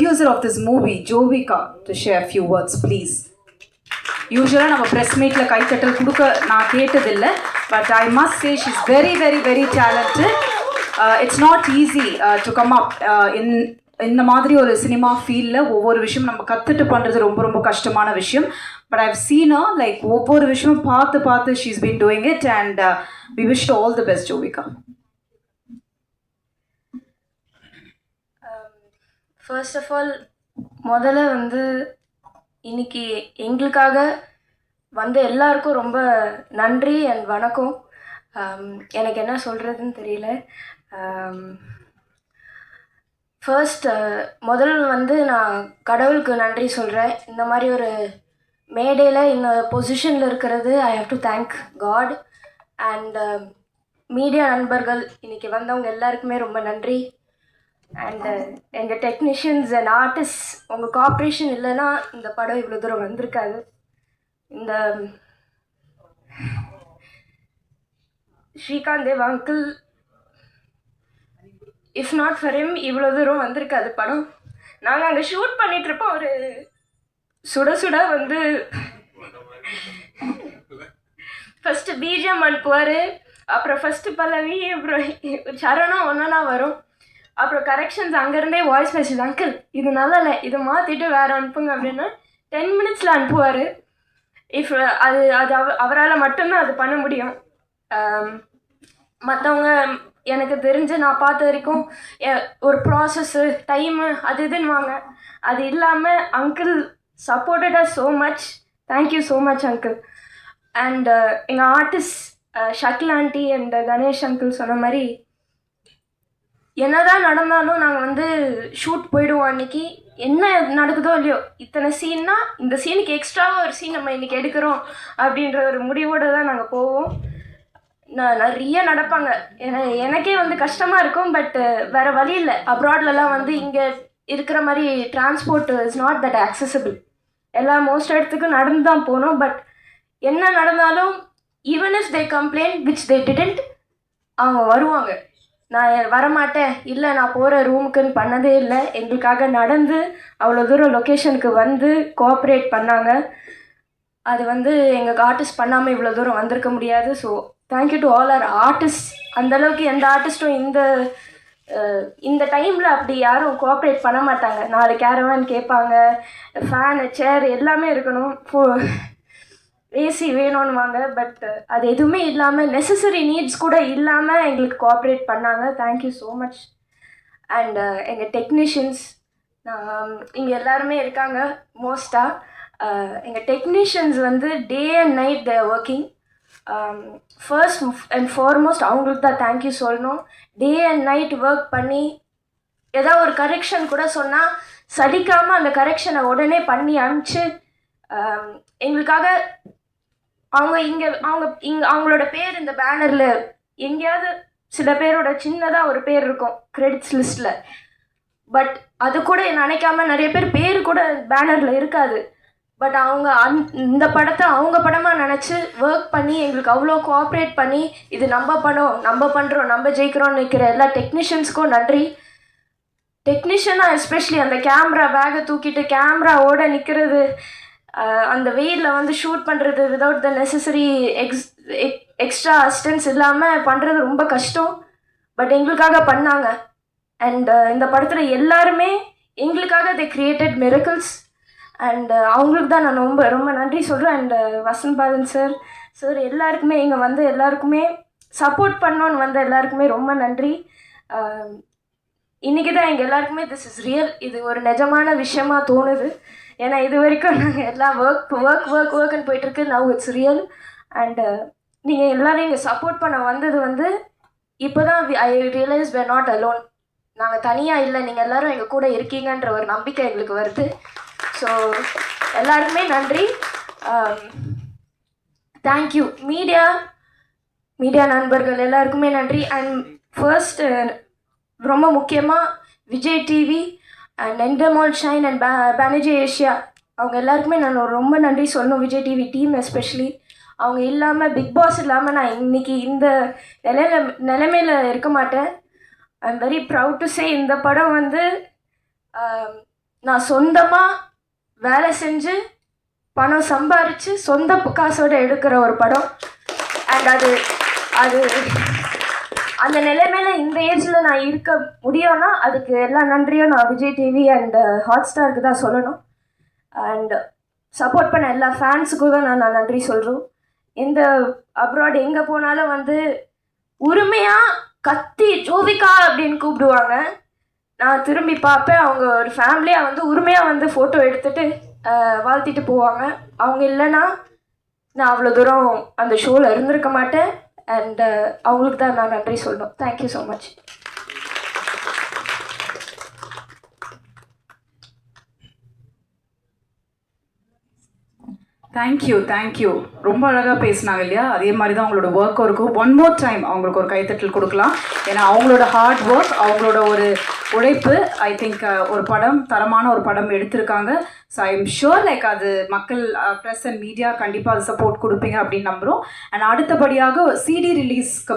Producer of this movie Jovika to share few words please யூஸ்வலாக நம்ம press மீட்டில் கைத்தட்டல் கொடுக்க நான் கேட்டதில்லை but I must say she's very very very talented it's not easy to come up in இந்த மாதிரி ஒரு சினிமா ஃபீல்டில் ஒவ்வொரு விஷயம் நம்ம கற்றுட்டு பண்ணுறது ரொம்ப ரொம்ப கஷ்டமான விஷயம். பட் ஐவ் சீனா லைக் ஒவ்வொரு விஷயமும் பார்த்து பார்த்து she's been doing it and we wish all the best Jovika first of all முதல்ல வந்து இன்னைக்கு எங்களுக்காக வந்த எல்லாருக்கும் ரொம்ப நன்றி அண்ட் வணக்கம். Um, எனக்கு என்ன சொல்கிறதுன்னு தெரியல. Um, ஃபர்ஸ்ட் uh, முதல் வந்து நான் கடவுளுக்கு நன்றி சொல்கிறேன் இந்த மாதிரி ஒரு மேடையில் இந்த பொசிஷனில் இருக்கிறது I have to thank God and media நண்பர்கள் இன்றைக்கி வந்தவங்க எல்லாருக்குமே ரொம்ப நன்றி. அண்டு எங்கள் டெக்னீஷியன்ஸ் அண்ட் ஆர்டிஸ்ட் உங்கள் கோஆப்ரேஷன் இல்லைன்னா இந்த படம் இவ்வளோ தூரம் வந்திருக்காது. இந்த Srikanth Dev uncle if not for him இவ்வளோ தூரம் வந்திருக்காது படம். நாங்கள் அங்கே ஷூட் பண்ணிகிட்ருப்போம் ஒரு சுட சுட வந்து ஃபஸ்ட்டு பீஜம் அனுப்புவார் அப்புறம் ஃபஸ்ட்டு பல்லவி அப்புறம் சரணம் ஒன்றா வரும். அப்புறம் கரெக்ஷன்ஸ் அங்கேருந்தே வாய்ஸ் மெசேஜ் அங்கிள் இது நல்லல இதை மாற்றிட்டு வேறு அனுப்புங்க அப்படின்னா டென் மினிட்ஸில் அனுப்புவார். இஃப் அது அது அவ அவரால் மட்டும்தான் அது பண்ண முடியும். Um, மற்றவங்க எனக்கு தெரிஞ்சு நான் பார்த்த வரைக்கும் ஒரு ப்ராசஸ்ஸு டைமு அது இதுன்னுவாங்க. அது இல்லாமல் uncle சப்போர்ட்டடாக so much thank you so much uncle and எங்கள் artist Shakeel aunty and Ganesh uncle சொன்ன மாதிரி என்னதான் நடந்தாலும் நாங்கள் வந்து ஷூட் போயிடுவோம் அன்னைக்கு. என்ன நடக்குதோ இல்லையோ இத்தனை சீன்னா இந்த சீனுக்கு எக்ஸ்ட்ராவாக ஒரு சீன் நம்ம இன்றைக்கி எடுக்கிறோம் அப்படின்ற ஒரு முடிவோடு தான் நாங்கள் போவோம். நான் நிறைய நடப்பாங்க. என- எனக்கே வந்து கஷ்டமாக இருக்கும் பட் வேறு வழி இல்லை. அப்ராட்லலாம் வந்து இங்கே இருக்கிற மாதிரி transport is not that accessible எல்லா மோஸ்ட் இடத்துக்கும் நடந்து தான் போனோம் பட் என்ன நடந்தாலும் even is they complaint which they didn't அவங்க வருவாங்க. நான் வரமாட்டேன். இல்லை நான் போகிற ரூமுக்குன்னு பண்ணதே இல்லை. எங்களுக்காக நடந்து அவ்வளோ தூரம் லொக்கேஷனுக்கு வந்து கோஆப்ரேட் பண்ணாங்க. அது வந்து எங்கள் ஆர்டிஸ்ட் பண்ணாமல் இவ்வளோ தூரம் வந்திருக்க முடியாது. So thank you to all are artist அந்தளவுக்கு எந்த ஆர்டிஸ்ட்டும் இந்த இந்த டைமில் அப்படி யாரும் கோஆப்ரேட் பண்ண மாட்டாங்க. நாலு கேரவான் கேட்பாங்க. ஃபேனு சேர் எல்லாமே இருக்கணும். ஃபோ ஏசி வேணும்னுவாங்க பட் uh, அது எதுவுமே இல்லாமல் நெசசரி நீட்ஸ் கூட இல்லாமல் எங்களுக்கு கோஆப்ரேட் பண்ணாங்க. Thank you so much and எங்கள் டெக்னீஷியன்ஸ் இங்கே எல்லாருமே இருக்காங்க மோஸ்ட்டாக எங்கள் டெக்னீஷியன்ஸ் வந்து day and night they working first and foremost அவங்களுக்கு தான் தேங்க்யூ சொல்லணும். டே அண்ட் நைட் ஒர்க் பண்ணி ஏதாவது ஒரு கரெக்ஷன் கூட சொன்னால் சலிக்காமல் அந்த கரெக்ஷனை உடனே பண்ணி அனுப்பிச்சு um, எங்களுக்காக அவங்க இங்கே அவங்க இங்கே அவங்களோட பேர் இந்த பேனரில் எங்கேயாவது சில பேரோட சின்னதாக ஒரு பேர் இருக்கும் கிரெடிட்ஸ் லிஸ்ட்டில் பட் அது கூட நினைக்காம நிறைய பேர் பேர் கூட பேனரில் இருக்காது. பட் அவங்க அந் இந்த படத்தை அவங்க படமாக நினச்சி ஒர்க் பண்ணி எங்களுக்கு அவ்வளோ கோஆப்ரேட் பண்ணி இது நம்ம படம் நம்ம பண்ணுறோம் நம்ம ஜெயிக்கிறோம்னு நிற்கிற எல்லா டெக்னீஷியன்ஸ்க்கும் நன்றி. டெக்னீஷியனாக எஸ்பெஷலி அந்த கேமரா பேகை தூக்கிட்டு கேமராவோட நிற்கிறது அந்த வெயிலில் வந்து ஷூட் பண்ணுறது without the necessary ex extra assistance இல்லாமல் பண்ணுறது ரொம்ப கஷ்டம். பட் எங்களுக்காக பண்ணாங்க. அண்ட் இந்த படத்தில் எல்லாருமே எங்களுக்காக தே கிரியேட்டட் மிரக்கிள்ஸ் அண்ட் அவங்களுக்கு தான் நான் ரொம்ப ரொம்ப நன்றி சொல்கிறேன் and Vasanth Balan sir sir எல்லாருக்குமே இங்கே வந்து எல்லாருக்குமே சப்போர்ட் பண்ணோன்னு வந்த எல்லாருக்குமே ரொம்ப நன்றி. இன்றைக்கி தான் எங்கள் எல்லாருக்குமே திஸ் இஸ் ரியல் இது ஒரு நிஜமான விஷயமா தோணுது. ஏன்னா இது வரைக்கும் நாங்கள் எல்லாம் ஒர்க் ஒர்க் ஒர்க் ஒர்க்குன்னு போயிட்டுருக்கு now it's real and uh, நீங்கள் எல்லோரும் இங்கே சப்போர்ட் பண்ண வந்தது வந்து இப்போ தான் I realise we not alone நாங்கள் தனியாக இல்லை. நீங்கள் எல்லோரும் எங்கள் கூட இருக்கீங்கன்ற ஒரு நம்பிக்கை எங்களுக்கு வருது. ஸோ எல்லாருக்குமே நன்றி. தேங்க்யூ மீடியா மீடியா நண்பர்கள் எல்லாருக்குமே நன்றி. அண்ட் ஃபர்ஸ்ட் uh, ரொம்ப முக்கியமாக Vijay TV and Endemol Shine and ba Banijay Asia அவங்க எல்லாருக்குமே நான் ரொம்ப நன்றி சொல்லணும் விஜய் டிவி டீம் எஸ்பெஷலி அவங்க இல்லாமல் பிக் பாஸ் இல்லாமல் நான் இன்னைக்கு இந்த நிலையில நிலைமையில் இருக்க மாட்டேன். I am very proud to say இந்த படம் வந்து um, நான் சொந்தமாக வேலை செஞ்சு பணம் சம்பாரித்து சொந்த காசோட எடுக்கிற ஒரு படம். அண்ட் அது அது அந்த நிலைமையில இந்த ஏஜில் நான் இருக்க முடியும்னா அதுக்கு எல்லா நன்றியும் நான் விஜய் டிவி அண்ட் ஹாட் ஸ்டாருக்கு தான் சொல்லணும். அண்ட் சப்போர்ட் பண்ண எல்லா ஃபேன்ஸுக்கும் தான் நான் நான் நன்றி சொல்கிறோம் எந்த அப்ராட் எங்கே போனாலும் வந்து உரிமையாக கத்தி ஜோவிகா அப்படின்னு கூப்பிடுவாங்க. நான் திரும்பி பார்ப்பேன். அவங்க ஒரு ஃபேமிலியாக வந்து உரிமையாக வந்து ஃபோட்டோ எடுத்துகிட்டு uh, வாழ்த்திட்டு போவாங்க. அவங்க இல்லைன்னா நான் அவ்வளோ தூரம் அந்த ஷோவில் இருந்திருக்க மாட்டேன். அண்ட் uh, அவங்களுக்கு தான் நான் நன்றி சொல்லணும். Thank you so much thank you thank you ரொம்ப அழகாக பேசினாங்க இல்லையா? அதே மாதிரி தான் அவங்களோட ஒர்க்கும் இருக்கும். ஒன் மோர் டைம் அவங்களுக்கு ஒரு கைத்தட்டல் கொடுக்கலாம். ஏன்னா அவங்களோட ஹார்ட் ஒர்க் அவங்களோட ஒரு உழைப்பு ஐ திங்க் ஒரு படம் தரமான ஒரு படம் எடுத்திருக்காங்க. So I am sure like அது மக்கள் ப்ரெஸ் அண்ட் மீடியா கண்டிப்பாக அது சப்போர்ட் கொடுப்பீங்க அப்படின்னு நம்புகிறோம் அண்ட் அடுத்தபடியாக சிடி ரிலீஸ்க்கு